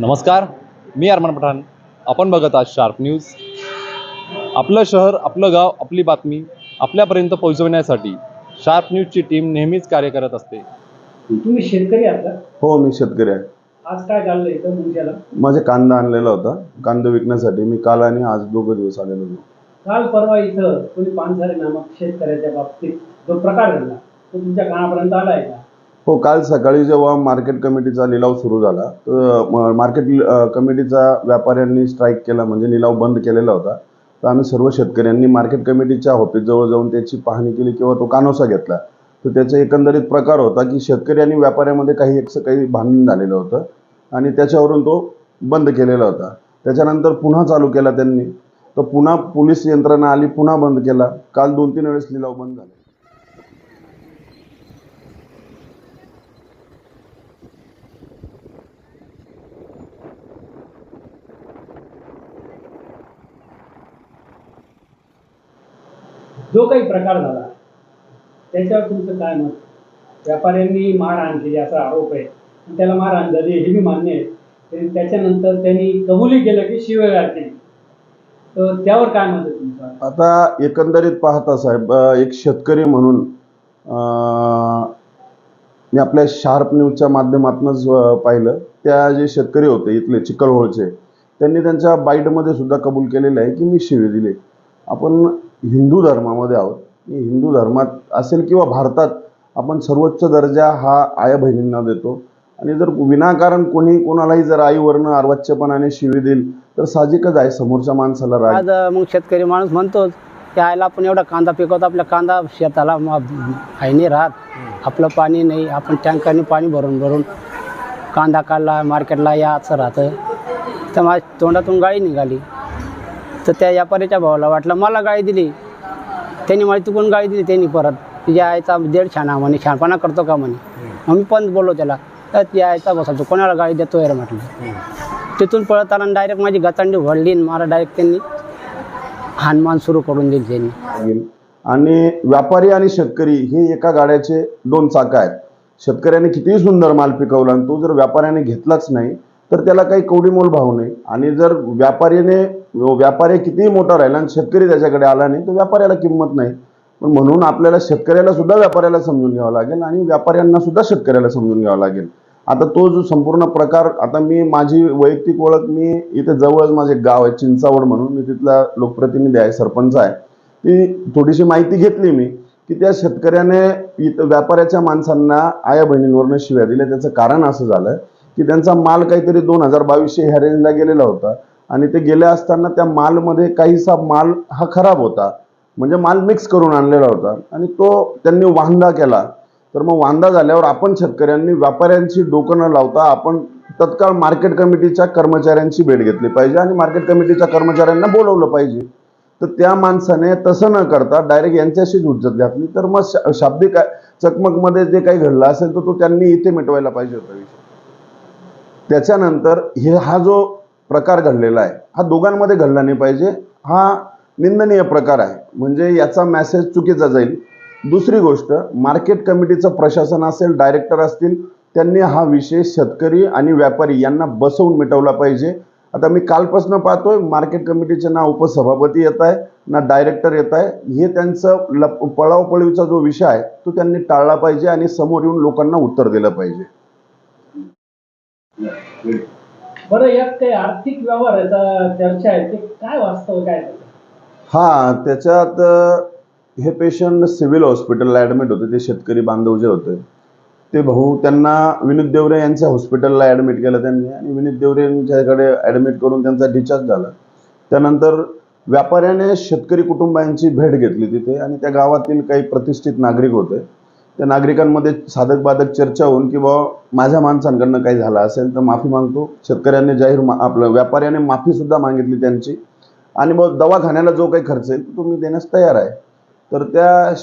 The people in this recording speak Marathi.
नमस्कार मी अरमान पठाण. आपण बघत आहात शार्प न्यूज. आपलं शहर आपलं गाव आपली बातमी आपल्यापर्यंत पोहोचवण्यासाठी शार्प न्यूजची टीम नेहमीच कार्य करत असते. तुम्ही शेतकरी आहात का? हो मी शेतकरी आहे. आज काय चाललंय इथं मुंग्याला? माझे कांदा आणलेला होता. कांदा विकण्यासाठी मी काल आणि आज दोघं दिवस आलेलो होतो. काल परवा इथं कोणी पानसारे नामक शेतकऱ्याच्या बाबतीत जो प्रकार घडला तो तुमच्या कानापर्यंत आलाय का? हो काल सकाळी जेव्हा मार्केट कमिटीचा लिलाव सुरू झाला तर मार्केट कमिटीचा व्यापाऱ्यांनी स्ट्राईक केला म्हणजे लिलाव बंद केलेला होता. तर आम्ही सर्व शेतकऱ्यांनी मार्केट कमिटीच्या ऑफिसजवळ जाऊन त्याची पाहणी केली किंवा तो कानोसा घेतला. तर त्याचा एकंदरीत प्रकार होता की शेतकरी आणि व्यापाऱ्यामध्ये काही एक काही भांडण झालेलं होतं आणि त्याच्यावरून तो बंद केलेला होता. त्याच्यानंतर पुन्हा चालू केला त्यांनी. तर पुन्हा पोलीस यंत्रणा आली पुन्हा बंद केला. काल दोन तीन वेळेस लिलाव बंद झाले. जो काही प्रकार झाला त्याच्यावर तुमचं काय मत? व्यापाऱ्यांनी मारहाण केली असा आरोप आहे. त्याला मारहाण झाली हे मी मान्य आहे. त्याच्यानंतर त्यांनी कबुली केलं की शिवाय केली. तर त्यावर काय मत आहे तुमचं? आता एकंदरीत पाहता साहेब एक शेतकरी म्हणून मी आपल्या शार्प न्यूजच्या माध्यमातूनच पाहिलं. त्या जे शेतकरी होते इथले चिकलहोळचे त्यांनी त्यांच्या बाईटमध्ये सुद्धा कबूल केलेलं आहे की मी शिवे दिले. आपण हिंदू धर्मामध्ये आहोत. हिंदू धर्मात असेल किंवा भारतात आपण सर्वोच्च दर्जा हा आया बहिणींना देतो. आणि जर विनाकारण कोणी कोणालाही जर आईवरनं अर्वाच्यपणाने शिवी देईल तर साहजिकच आहे समोरच्या माणसाला राग. आज मग शेतकरी माणूस म्हणतोच की आयला आपण एवढा कांदा पिकवतो आपल्या कांदा शेताला आईने राहत. आपलं पाणी नाही आपण टँकरने पाणी भरून भरून कांदा काढला मार्केटला या असं राहतं. तर माझ्या तोंडातून गाळी निघाली. तर त्या व्यापाऱ्याच्या भावाला वाटलं मला गाळी दिली. त्यांनी मला चुकून गाळी दिली. त्यांनी परत तुझ्या आईचा देड छाना म्हणे छानपणा करतो का म्हणे. मग मी पण बोललो त्याला तर आईचा बसा तू कोणाला गाळी देतोय रे? म्हटलं. तिथून पळत आला डायरेक्ट माझी गतांडी वडली आणि मला डायरेक्ट त्यांनी हानमान सुरू करून दिली त्यांनी. आणि व्यापारी आणि शेतकरी हे एका गाड्याचे दोन चाकं आहेत. शेतकऱ्याने कितीही सुंदर माल पिकवला आणि तो जर व्यापाऱ्याने घेतलाच नाही तर त्याला काही कवडीमोल भाव नाही. आणि जर व्यापारीने व्यापारी कितीही मोठा राहिला आणि शेतकरी त्याच्याकडे आला नाही तर व्यापाऱ्याला किंमत नाही. पण म्हणून आपल्याला शेतकऱ्याला सुद्धा व्यापाऱ्याला समजून घ्यावं लागेल आणि व्यापाऱ्यांना सुद्धा शेतकऱ्याला समजून घ्यावं लागेल. आता तो जो संपूर्ण प्रकार आता मी माझी वैयक्तिक ओळख मी इथे जवळच माझे गाव आहे चिंचावड म्हणून मी तिथला लोकप्रतिनिधी आहे सरपंच आहे. ती थोडीशी माहिती घेतली मी की त्या शेतकऱ्याने इथं व्यापाऱ्याच्या माणसांना आया बहिणींवरनं शिव्या दिल्या. त्याचं कारण असं झालं की त्यांचा माल काहीतरी दोन हजार बावीसशे ह्या रेंजला गेलेला होता. आणि ते गेले असताना त्या मालमध्ये काहीसा माल हा खराब होता. म्हणजे माल मिक्स करून आणलेला होता. आणि तो त्यांनी वांदा केला. तर मग वांदा झाल्यावर आपण शेतकऱ्यांनी व्यापाऱ्यांची डोकं न लावता आपण तत्काळ मार्केट कमिटीच्या कर्मचाऱ्यांची भेट घेतली पाहिजे आणि मार्केट कमिटीच्या कर्मचाऱ्यांना बोलवलं पाहिजे. तर त्या माणसाने तसं न करता डायरेक्ट यांच्याशीच उज्जत घातली. तर मग शा- शाब्दिक चकमकमध्ये जे काही घडलं असेल तर तो त्यांनी इथे मिटवायला पाहिजे होता विषय. त्याच्यानंतर हे हा जो प्रकार घडलेला आहे हा दोघांमध्ये घडला नाही पाहिजे. हा निंदनीय प्रकार आहे. म्हणजे याचा मॅसेज चुकीचा जाईल. दुसरी गोष्ट मार्केट कमिटीचं प्रशासन असेल डायरेक्टर असतील त्यांनी हा विषय शेतकरी आणि व्यापारी यांना बसवून मिटवला पाहिजे. आता मी कालपासून पाहतोय मार्केट कमिटीचे ना उपसभापती येत आहे ना डायरेक्टर येत आहे. हे त्यांचं लप पळावपळीचा जो विषय आहे तो त्यांनी टाळला पाहिजे आणि समोर येऊन लोकांना उत्तर दिलं पाहिजे. बरं यात काही आर्थिक व्यवहाराचा चर्चा आहे ते काय वास्तव काय हा त्याच्यात हे पेशंट सिव्हिल हॉस्पिटलला ॲडमिट होते ते शेतकरी बांधव जे होते ते भाऊ त्यांना विनीत देवरे यांच्या हॉस्पिटलला ॲडमिट केलं त्यांनी आणि विनीत देवरे यांच्याकडे ॲडमिट करून त्यांचा डिस्चार्ज झाला. त्यानंतर व्यापाऱ्याने शेतकरी कुटुंबांची भेट घेतली तिथे आणि त्या गावातील काही प्रतिष्ठित नागरिक होते त्या नागरिकांमध्ये साधक बाधक चर्चा होऊन की बाबा माझ्या माणसांकडनं काही झालं असेल तर माफी मागतो. शेतकऱ्यांनी जाहीर मा- आपलं व्यापाऱ्याने माफी सुद्धा मागितली त्यांची. आणि मग दवाखान्याला जो काही खर्च येईल तो तुम्ही देण्यास तयार आहे. तर त्या